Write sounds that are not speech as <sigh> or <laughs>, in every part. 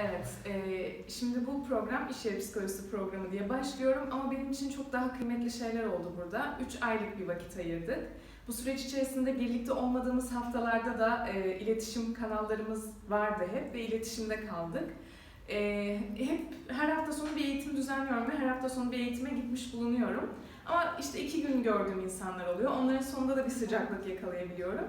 Evet, e, şimdi bu program iş yeri psikolojisi programı diye başlıyorum ama benim için çok daha kıymetli şeyler oldu burada. 3 aylık bir vakit ayırdık. Bu süreç içerisinde birlikte olmadığımız haftalarda da e, iletişim kanallarımız vardı hep ve iletişimde kaldık. E, hep her hafta sonu bir eğitim düzenliyorum ve her hafta sonu bir eğitime gitmiş bulunuyorum. Ama işte iki gün gördüğüm insanlar oluyor. Onların sonunda da bir sıcaklık yakalayabiliyorum.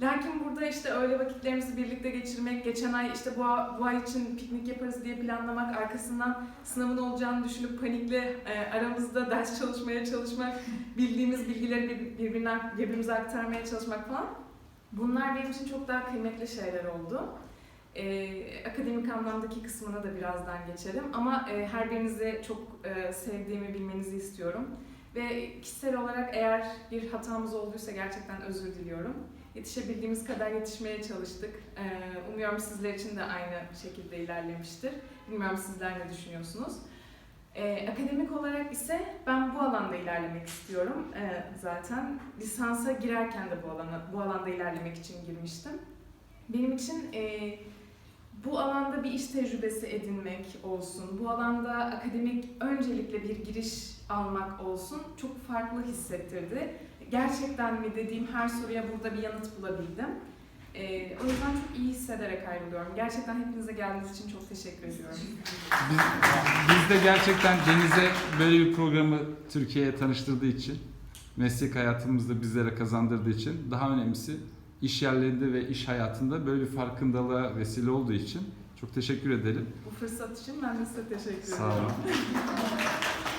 Lakin burada işte öğle vakitlerimizi birlikte geçirmek, geçen ay işte bu, bu ay için piknik yaparız diye planlamak, arkasından sınavın olacağını düşünüp panikle e, aramızda ders çalışmaya çalışmak, bildiğimiz bilgileri bir- birbirine, birbirimize aktarmaya çalışmak falan. Bunlar benim için çok daha kıymetli şeyler oldu. E, akademik anlamdaki kısmına da birazdan geçelim ama e, her birinizi çok e, sevdiğimi bilmenizi istiyorum. Ve kişisel olarak eğer bir hatamız olduysa gerçekten özür diliyorum. Yetişebildiğimiz kadar yetişmeye çalıştık. Ee, umuyorum sizler için de aynı şekilde ilerlemiştir. Bilmiyorum sizler ne düşünüyorsunuz. Ee, akademik olarak ise ben bu alanda ilerlemek istiyorum ee, zaten. Lisansa girerken de bu alana bu alanda ilerlemek için girmiştim. Benim için e, bu alanda bir iş tecrübesi edinmek olsun, bu alanda akademik öncelikle bir giriş almak olsun çok farklı hissettirdi. Gerçekten mi dediğim her soruya burada bir yanıt bulabildim. Ee, o yüzden çok iyi hissederek ayrılıyorum. Gerçekten hepinize geldiğiniz için çok teşekkür ediyorum. Biz, biz de gerçekten Deniz'e böyle bir programı Türkiye'ye tanıştırdığı için, meslek hayatımızda bizlere kazandırdığı için, daha önemlisi iş yerlerinde ve iş hayatında böyle bir farkındalığa vesile olduğu için çok teşekkür edelim. Bu fırsat için ben de size teşekkür Sağ ederim. olun. <laughs>